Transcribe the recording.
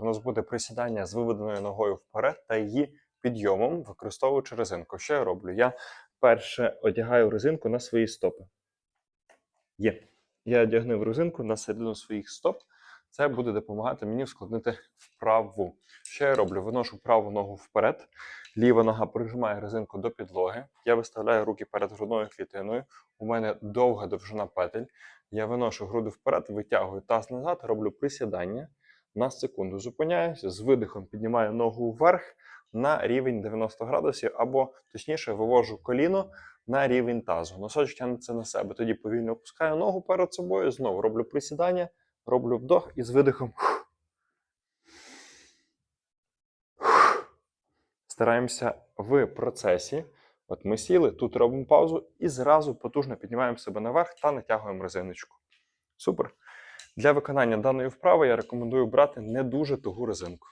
У нас буде присідання з виведеною ногою вперед та її підйомом, використовуючи резинку. Що я роблю? Я перше одягаю резинку на свої стопи. Є. Я одягнув резинку на середину своїх стоп. Це буде допомагати мені ускладнити вправу. Що я роблю? Виношу праву ногу вперед, ліва нога прижимає резинку до підлоги. Я виставляю руки перед грудною клітиною. У мене довга довжина петель. Я виношу груди вперед, витягую таз назад, роблю присідання. На секунду зупиняюся, з видихом піднімаю ногу вверх на рівень 90 градусів, або точніше вивожу коліно на рівень тазу. Носочок тягнеться на себе. Тоді повільно опускаю ногу перед собою, знову роблю присідання, роблю вдох і з видихом. Стараємося в процесі. От ми сіли, тут робимо паузу і зразу потужно піднімаємо себе наверх та натягуємо резиночку. Супер. Для виконання даної вправи я рекомендую брати не дуже тугу резинку.